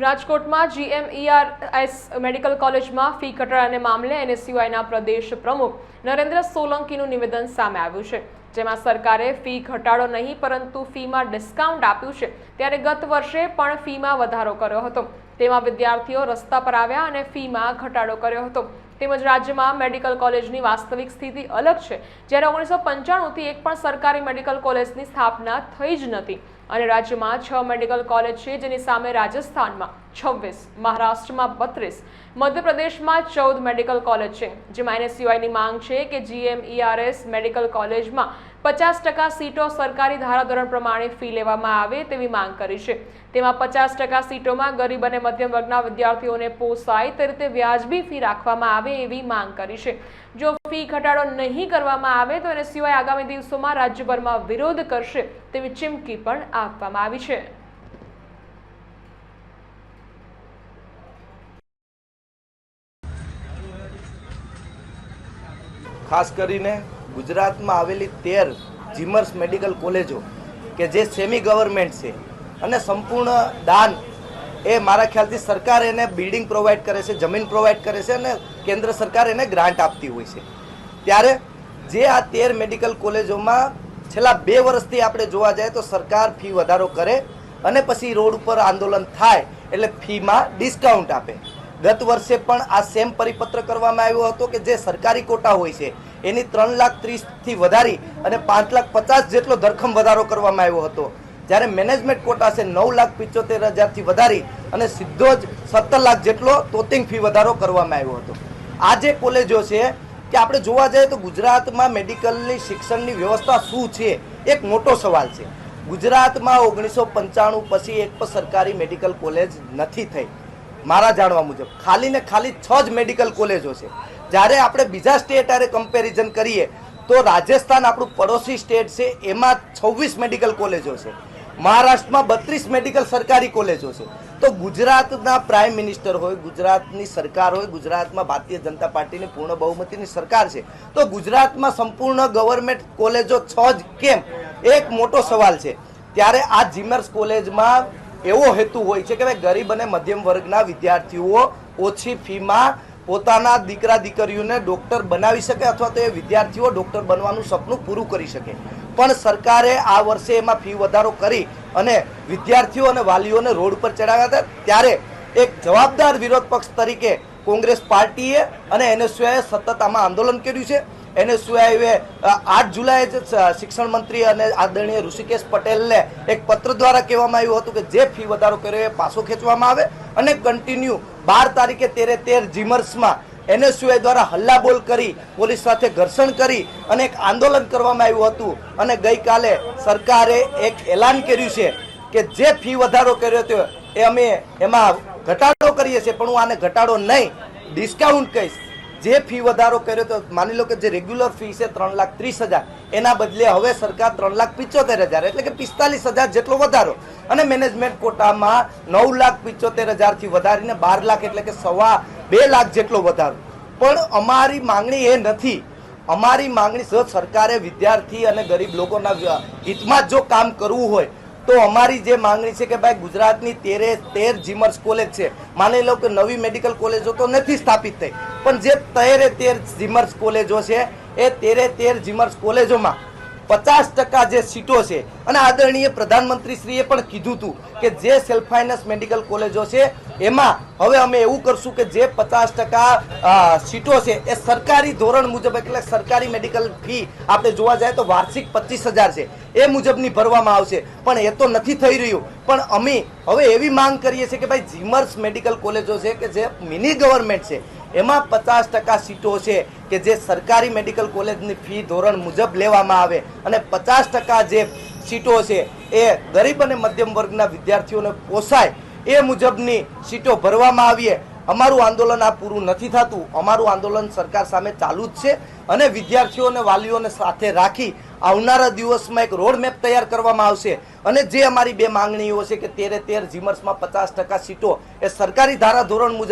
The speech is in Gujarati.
રાજકોટમાં જીએમઈઆરએસ મેડિકલ કોલેજમાં ફી ઘટાડાને મામલે એનએસયુઆઈના પ્રદેશ પ્રમુખ નરેન્દ્ર સોલંકીનું નિવેદન સામે આવ્યું છે. જેમાં સરકારે ફી ઘટાડો નહીં, પરંતુ ફીમાં ડિસ્કાઉન્ટ આપ્યું છે. ત્યારે ગત વર્ષે પણ ફીમાં વધારો કર્યો હતો. તેમાં વિદ્યાર્થીઓ રસ્તા પર આવ્યા અને ફીમાં ઘટાડો કર્યો હતો. તેમજ રાજ્યમાં મેડિકલ કોલેજની વાસ્તવિક સ્થિતિ અલગ છે. જ્યારે ઓગણીસો પંચાણુંથી એક પણ સરકારી મેડિકલ કોલેજની સ્થાપના થઈ જ નથી. અને રાજ્યમાં છ મેડિકલ કોલેજ છે, જેની સામે રાજસ્થાનમાં છવ્વીસ, મહારાષ્ટ્રમાં બત્રીસ, મધ્યપ્રદેશમાં ચૌદ મેડિકલ કોલેજ છે. જેમાં એનએસયુઆઈની માંગ છે કે જીએમઈઆરએસ મેડિકલ કોલેજમાં પચાસ ટકા સીટો સરકારી ધારાધોરણ પ્રમાણે ફી લેવામાં આવે તેવી માંગ કરી છે. તેમાં પચાસ ટકા સીટોમાં ગરીબ અને મધ્યમ વર્ગના વિદ્યાર્થીઓને પોસાય તે રીતે વ્યાજબી ફી રાખવામાં આવે એવી માંગ કરી છે. જો ફી ઘટાડો નહીં કરવામાં આવે તો એને સિવાય આગામી દિવસોમાં રાજ્યભરમાં વિરોધ કરશે તેવી ચીમકી પણ આપવામાં આવી છે. ખાસ કરીને ગુજરાતમાં આવેલી તેર જીમર્સ મેડિકલ કોલેજો કે જે સેમી ગવર્મેન્ટ છે અને સંપૂર્ણ દાન એ મારા ખ્યાલથી સરકાર એને બિલ્ડિંગ પ્રોવાઈડ કરે છે, જમીન પ્રોવાઈડ કરે છે અને કેન્દ્ર સરકાર એને ગ્રાન્ટ આપતી હોય છે. ત્યારે જે આ તેર મેડિકલ કોલેજોમાં છેલ્લા બે વર્ષથી આપણે જોવા જાય તો સરકાર ફી વધારો કરે અને પછી રોડ ઉપર આંદોલન થાય એટલે ફીમાં ડિસ્કાઉન્ટ આપે. ગત વર્ષે પણ આ સેમ પરિપત્ર કરવામાં આવ્યો હતો કે જે સરકારી કોટા હોય છે એની ત્રણ લાખ ત્રીસથી વધારી અને પાંચ લાખ પચાસ જેટલો ધરખમ વધારો કરવામાં આવ્યો હતો. જ્યારે મેનેજમેન્ટ કોટા છે નવ લાખ પિચોતેર હજારથી વધારી અને સીધો જ સત્તર લાખ જેટલો તોતિંગ ફી વધારો કરવામાં આવ્યો હતો. આ જે કોલેજો છે, કે આપણે જોવા જઈએ તો ગુજરાતમાં મેડિકલની શિક્ષણની વ્યવસ્થા શું છે, એક મોટો સવાલ છે. ગુજરાતમાં ઓગણીસો પંચાણું પછી એક પણ સરકારી મેડિકલ કોલેજ નથી થઈ. મારા જાણવા મુજબ. ખાલી ને ખાલી છ જ મેડિકલ કોલેજો છે. જ્યારે આપણે બીજા સ્ટેટ હારે કમ્પેરિઝન કરીએ, તો રાજસ્થાન આપણું પડોશી સ્ટેટ છે, એમાં છવ્વીસ મેડિકલ કોલેજો છે. મહારાષ્ટ્રમાં બત્રીસ મેડિકલ સરકારી કોલેજો છે. તો ગુજરાતના પ્રાઇમ મિનિસ્ટર હોય, ગુજરાતની સરકાર હોય, ગુજરાતમાં ભારતીય જનતા પાર્ટીની પૂર્ણ બહુમતીની સરકાર છે, તો ગુજરાતમાં સંપૂર્ણ ગવર્મેન્ટ કોલેજો છ જ કેમ? એક મોટો સવાલ છે. ત્યારે આ જીમર્સ કોલેજમાં એવો હેતુ હોય છે કે ભાઈ ગરીબ અને મધ્યમ વર્ગના વિદ્યાર્થીઓ ઓછી ફીમાં પોતાના દીકરા દીકરીઓને ડૉક્ટર બનાવી શકે અથવા તો એ વિદ્યાર્થીઓ ડોક્ટર બનવાનું સપનું પૂરું કરી શકે. પણ સરકારે આ વર્ષે એમાં ફી વધારો કરી અને વિદ્યાર્થીઓ અને વાલીઓને રોડ પર ચડાવ્યા હતા. ત્યારે એક જવાબદાર વિરોધ પક્ષ તરીકે કોંગ્રેસ પાર્ટીએ અને એનએસયુએ સતત આમાં આંદોલન કર્યું છે. એનએસયુએ આઠ જુલાઈએ શિક્ષણ મંત્રી અને આદરણીય ઋષિકેશ પટેલને એક પત્ર દ્વારા કહેવામાં આવ્યું હતું કે જે ફી વધારો કર્યો એ પાછો ખેંચવામાં આવે અને કન્ટિન્યુ બાર તારીખે તેરે તેર જીમર્સમાં એનએસયુઆઈ દ્વારા હલ્લાબોલ કરી, પોલીસ સાથે ઘર્ષણ કરી અને એક આંદોલન કરવામાં આવ્યું હતું. અને ગઈકાલે સરકારે એક એલાન કર્યું છે કે જે ફી વધારો કર્યો હતો એ અમે એમાં ઘટાડો કરીએ છીએ, પણ હું આને ઘટાડો નહીં ડિસ્કાઉન્ટ કહીશ. જે ફી વધારો કર્યો તો માની લો કે જે રેગ્યુલર ફી છે ત્રણ લાખ ત્રીસ હજાર, એના બદલે હવે સરકાર ત્રણ લાખ પિચોતેર હજાર, એટલે કે પિસ્તાલીસ હજાર જેટલો વધારો. અને મેનેજમેન્ટ કોટામાં નવ લાખ પિચોતેર હજારથી વધારીને બાર લાખ એટલે કે સવા બે લાખ જેટલો વધારો. પણ અમારી માંગણી એ નથી. અમારી માંગણી સરકારે વિદ્યાર્થી અને ગરીબ લોકોના હિતમાં જો કામ કરવું હોય તો અમારી જે માંગણી છે કે ભાઈ ગુજરાતની તેરે તેર જીમર્સ કોલેજ છે, માની લો કે નવી મેડિકલ કોલેજો તો નથી સ્થાપિત થઈ, પણ જે તેરે તેર જીમર્સ કોલેજો છે, એ તેરે તેર જીમર્સ કોલેજોમાં પચાસ ટકા જે સીટો છે, અને આદરણીય પ્રધાનમંત્રીશ્રીએ પણ કીધું હતું કે જે સેલ્ફ ફાઇનાન્સ મેડિકલ કોલેજો છે, એમાં હવે અમે એવું કરશું કે જે પચાસ ટકા સીટો છે એ સરકારી ધોરણ મુજબ, એટલે સરકારી મેડિકલ ફી આપણે જોવા જાય તો વાર્ષિક પચીસ હજાર છે. એ મુજબની ભરવામાં આવશે. પણ એ તો નથી થઈ રહ્યું. પણ અમે હવે એવી માંગ કરીએ છીએ કે ભાઈ જીમર્સ મેડિકલ કોલેજો છે કે જે મિની ગવર્મેન્ટ છે, એમાં પચાસ ટકા સીટો છે કે જે સરકારી મેડિકલ કોલેજની ફી ધોરણ મુજબ લેવામાં આવે. અને પચાસ ટકા જે સીટો છે એ ગરીબ અને મધ્યમ વર્ગના વિદ્યાર્થીઓને પોસાય. એ મુજબની સીટો ભરવામાં આવીએ. અમારું આંદોલન આ પૂરું નથી થતું. અમારું આંદોલન સરકાર સામે ચાલુ જ છે અને વિદ્યાર્થીઓને, વાલીઓને સાથે રાખી આવનારા દિવસમાં એક રોડ મેપ તૈયાર કરવામાં આવશે. અને જે અમારી બે માંગણીઓ છે કે તેરે તેર જીમર્સમાં પચાસ ટકા સીટો એ સરકારી ધારા ધોરણ મુજબ